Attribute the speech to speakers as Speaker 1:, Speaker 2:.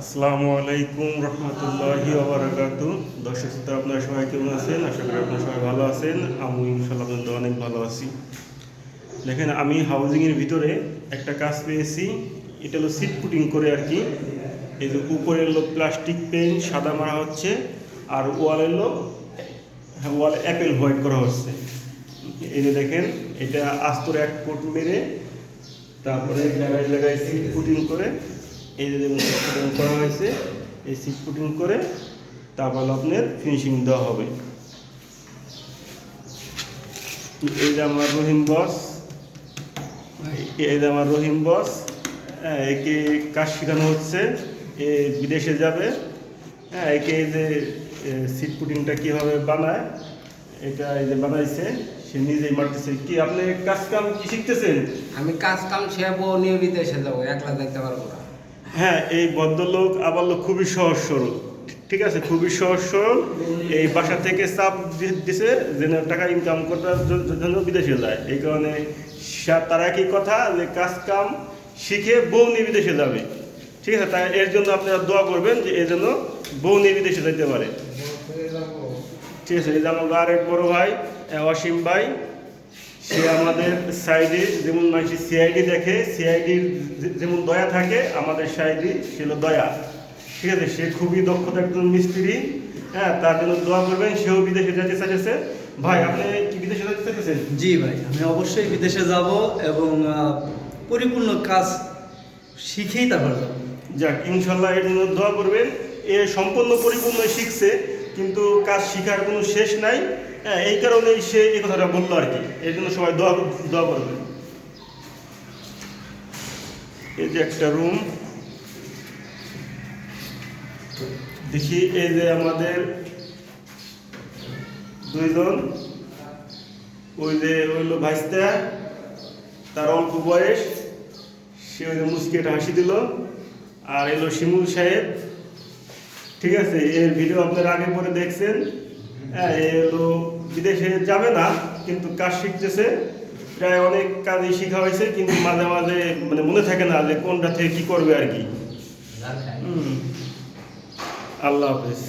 Speaker 1: আসসালামু আলাইকুম রহমতুল্লাহি ওবরাকাতু দর্শক শ্রোতা, আপনারা সবাই কেমন আছেন? আশা করি আপনারা সবাই ভালো আছেন। আমি ইনশাল্লাহ আপনাদের অনেক ভালো আছি। দেখেন, আমি হাউজিংয়ের ভিতরে একটা কাজ পেয়েছি। এটা হলো সিট পুটিং করে আর কি। এই যে উপরের লোক প্লাস্টিক পেন সাদা মারা হচ্ছে, আর ওয়ালের লোক ওয়ালে অ্যাপেল হোয়াইট করা হচ্ছে। এই যে দেখেন, এটা আস্তর এক কোট মেরে, তারপরে জায়গায় জায়গায় সিট পুটিং করে। এই যে দেখুন সিট পুটিং করা হয়েছে, এই সিট পুটিং করে তারপর আপনার ফিনিশিং দেওয়া হবে। এই যে আমার রহিম বস এই যে আমার রহিম বস হ্যাঁ একে কাজ শেখানো হচ্ছে, এ বিদেশে যাবে হ্যাঁ একে এই যে সিট পুটিংটা কীভাবে বানায়, এটা এই যে বানাইছে, সে নিজেই মারতেছে। কি আপনি কাজ কাম কি শিখতেছেন?
Speaker 2: আমি কাজ কাম শেয়াবো নিয়ে বিদেশে যাব, একলা দেখতে পারব না।
Speaker 1: হ্যাঁ এই ভদ্রলোক আবার লোক খুবই সহজ সরল। ঠিক আছে? খুবই সহজ সরল। এই বাসা থেকে দি- দিছে যেন টাকা ইনকাম করার জন্য বিদেশে যায়। এই কারণে তার একই কথা যে কাজ কাম শিখে বউ নিয়ে বিদেশে যাবে। ঠিক আছে? তাই এর জন্য আপনারা দোয়া করবেন যে এর জন্য বউ নিয়ে বিদেশে যেতে পারে। ঠিক আছে? এই যে আমার আরেক বড় ভাই অসীম ভাই সে আমাদের সাইডে যেমন মানুষ সিআইডি দেখে সিআইডির যেমন দয়া থাকে আমাদের সাইডে ছিল দয়া। ঠিক আছে সে খুবই দক্ষতা একজন মিস্ত্রি হ্যাঁ তার জন্য দোয়া করবেন সেও বিদেশে যেতে চাইছে ভাই আপনি কি বিদেশে যেতে চাইতেছেন?
Speaker 3: জি ভাই আমি অবশ্যই বিদেশে যাব এবং পরিপূর্ণ কাজ শিখেই তারপর যাব।
Speaker 1: যাক ইনশাল্লাহ এর জন্য দোয়া করবেন। এ সম্পূর্ণ পরিপূর্ণ শিখছে। কিন্তু কাজ শিখার কোনো শেষ নাই। হ্যাঁ এই কারণেই সে এই কথাটা বলল আর কি। এর জন্য সবাই দোয়া দোয়া করবেন। এই যে একটা রুম দেখি এই যে আমাদের দুইজন। ওই যে হইল ভাইস্তা, তার অল্প বয়স। সে ওই যে একটা হাসি দিল। আর এলো শিমুল সাহেব। ঠিক আছে এর ভিডিও আপনারা আগে পরে দেখছেন। হ্যাঁ এ বিদেশে যাবে না কিন্তু কাজ শিখতেছে। প্রায় অনেক কাজই শেখা হয়েছে কিন্তু মাঝে মাঝে মানে মনে থাকে না যে কোনটা থেকে কি করবে আর কি। আল্লাহ হাফেজ।